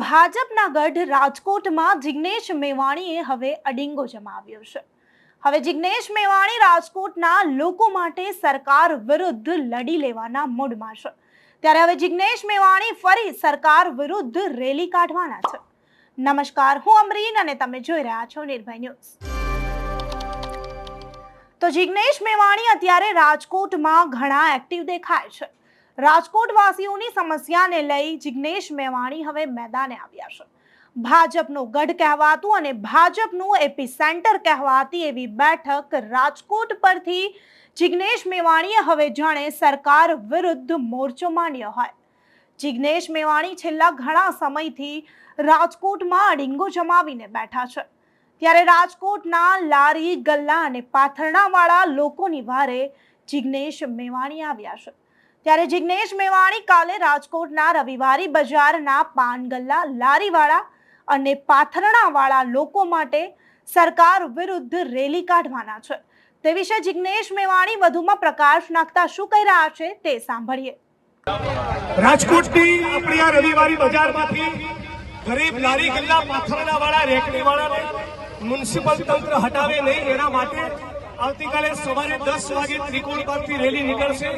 ભાજપના ગઢ રાજકોટમાં જિગ્નેશ મેવાણીએ હવે અડિંગો જમાવ્યો છે. હવે જિગ્નેશ મેવાણી રાજકોટના લોકો માટે સરકાર વિરુદ્ધ લડી લેવાના મૂડમાં છે. ત્યારે હવે જિગ્નેશ મેવાણી ફરી સરકાર વિરુદ્ધ રેલી કાઢવાના છે. નમસ્કાર, હું અમરીન અને તમે જોઈ રહ્યા છો નિર્ભય ન્યૂઝ. તો જિગ્નેશ મેવાણી અત્યારે રાજકોટમાં ઘણા એક્ટિવ દેખાય છે. રાજકોટ વાસીઓની સમસ્યાને લઈ જિગ્નેશ મેવાણી હવે મેદાને આવ્યા છે. ભાજપનું ગઢ કહેવાતું અને ભાજપનું એપી સેન્ટર કહેવાતી એવી બેઠક રાજકોટ પરથી જિગ્નેશ મેવાણીએ હવે જાણે સરકાર વિરુદ્ધ મોરચો માંડ્યો હોય. જિગ્નેશ મેવાણી છેલ્લા ઘણા સમયથી રાજકોટમાં અડીંગો જમાવીને બેઠા છે. ત્યારે રાજકોટના લારી, ગલ્લા અને પાથરણાવાળા લોકોની વારે જિગ્નેશ મેવાણી આવ્યા છે. ત્યારે જિગ્નેશ મેવાણી કાલે રાજકોટના રવિવારી બજારના પાન ગલ્લા લારીવાળા અને પાથરણાવાળા લોકો માટે સરકાર વિરુદ્ધ રેલી કાઢવાના છે. તે વિશે જિગ્નેશ મેવાણી વધુમાં પ્રકાશ નાખતા શું કહી રહ્યા છે તે સાંભળીએ. રાજકોટની આપણી આ રવિવારી બજારમાંથી ગરીબ લારી ગલ્લા પાથરણાવાળા, રેકડીવાળાને મ્યુનિસિપલ તંત્ર હટાવે નહીં, એના માટે આવતીકાલે સવારે દસ વાગે ત્રિકોણ પરથી રેલી નીકળશે.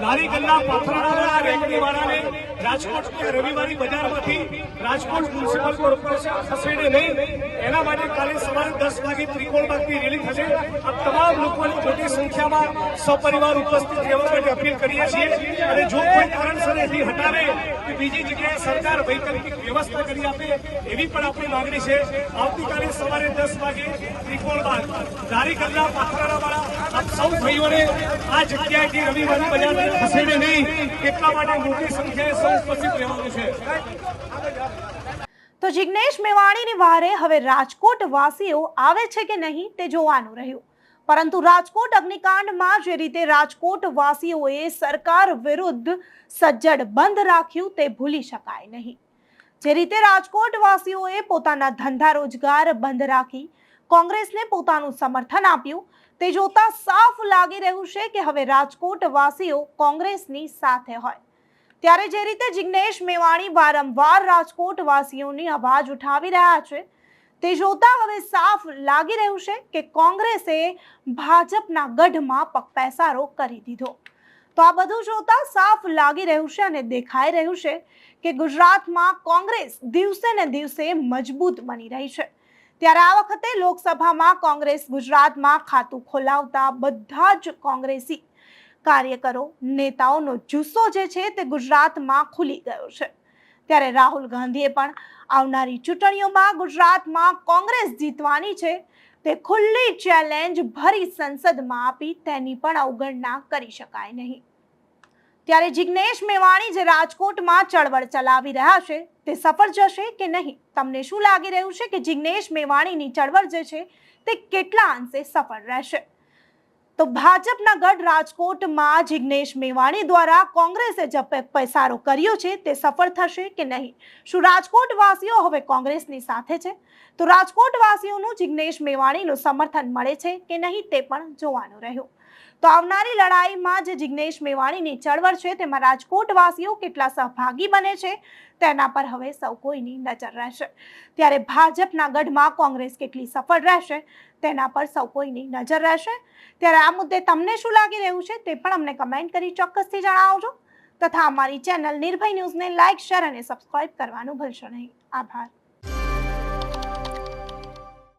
લારી ગલ્લા પાથરણા વાળા રેકડી વાળાને રાજકોટ રવિવારી બજારમાંથી રાજકોટ મ્યુનિસિપલ કોર્પોરેશન ખસેડે નહીં. એના માટે કાલે સવારે દસ વાગે ત્રિકોણ પરથી રેલી થશે. આ તમામ લોકોની મોટી સંખ્યામાં સપરિવાર ઉપસ્થિત રહેવા માટે અપીલ કરીએ છીએ. અને જો કોઈ કારણસર એથી હટાવે કે બીજી જગ્યાએ સરકાર વૈકલ્પિક વ્યવસ્થા કરી આપે એવી પણ આપણી માંગણી છે. આવતીકાલે સવારે દસ વાગે ત્રિકોણ બાદ દારી ગલ્લા પાથરાવાળા સૌ ભાઈઓને આ જગ્યાએથી રવિવારની બજાર ખસેડે નહીં, એટલા માટે મોટી સંખ્યાએ સૌ ઉપસ્થિત રહેવાનું છે. તો જિગ્નેશ મેવાણીની વારે હવે રાજકોટ વાસીઓ આવે છે કે નહીં તે જોવાનું રહ્યું. પરંતુ રાજકોટ અગ્નિકાંડમાં જે રીતે રાજકોટ વાસીઓએ સરકાર વિરુદ્ધ સજ્જડ બંધ રાખ્યું તે ભૂલી શકાય નહીં. જે રીતે રાજકોટ વાસીઓએ પોતાના ધંધા રોજગાર બંધ રાખી કોંગ્રેસને પોતાનું સમર્થન આપ્યું. તે જોતા સાફ લાગી રહ્યું છે કે હવે રાજકોટ વાસીઓ કોંગ્રેસની સાથે હોય. ત્યારે જે રીતે જિગ્નેશ મેવાણી વારંવાર રાજકોટ વાસીઓની અવાજ ઉઠાવી રહ્યા છે, તે જોતા હવે સાફ લાગી રહ્યું છે કે કોંગ્રેસે ભાજપના ગઢમાં પગપેસારો કરી દીધો. તો આ બધું જોતા સાફ લાગી રહ્યું છે અને દેખાઈ રહ્યું છે કે ગુજરાતમાં કોંગ્રેસ દિવસે ને દિવસે મજબૂત બની રહી છે. ત્યારે આ વખતે લોકસભામાં કોંગ્રેસ ગુજરાતમાં ખાતું ખોલાવતા બધા જ કોંગ્રેસી કાર્યકરો, નેતાઓનો જુસ્સો જે છે તે ગુજરાતમાં ખુલી ગયો છે. ત્યારે રાહુલ ગાંધીએ પણ આવનારી ચૂંટણીઓમાં ગુજરાતમાં કોંગ્રેસ જીતવાની છે તે ખુલ્લી ચેલેન્જ ભરી સંસદમાં આપી તેની પણ અવગણના કરી શકાય નહીં. ત્યારે જિગ્નેશ મેવાણી જે રાજકોટમાં ચળવળ ચલાવી રહ્યા છે, તે સફળ જશે કે નહીં? તમને શું લાગી રહ્યું છે કે જિગ્નેશ મેવાણીની ચળવળ જે છે, તે કેટલા અંશે સફળ રહેશે? તો ભાજપના ગઢ રાજકોટમાં જિગ્નેશ મેવાણી દ્વારા કોંગ્રેસે જે પૈસારો કર્યો છે, તે સફળ થશે કે નહીં? શું રાજકોટવાસીઓ હવે કોંગ્રેસની સાથે છે? તો રાજકોટવાસીઓનું જિજ્ઞેશ મેવાણીનું સમર્થન મળે છે કે નહીં તે પણ જોવાનું રહ્યું. તો આવનારી લડાઈમાં જે જિગ્નેશ મેવાણીની ચળવળ છે, તેમાં રાજકોટવાસીઓ કેટલા સહભાગી બને છે, તેના પર હવે સૌ કોઈની નજર રહેશે. ત્યારે ભાજપના ગઢમાં કોંગ્રેસ કેટલી સફળ રહેશે, તેના પર સૌ કોઈની નજર રહેશે. ત્યારે આ મુદ્દે તમને શું લાગી રહ્યું છે, તે પણ અમને કમેન્ટ કરી ચોક્કસથી જણાવજો. તથા અમારી ચેનલ નિર્ભય ન્યૂઝને લાઇક શેર અને સબસ્ક્રાઇબ કરવાનું ભૂલશો નહીં. આભાર.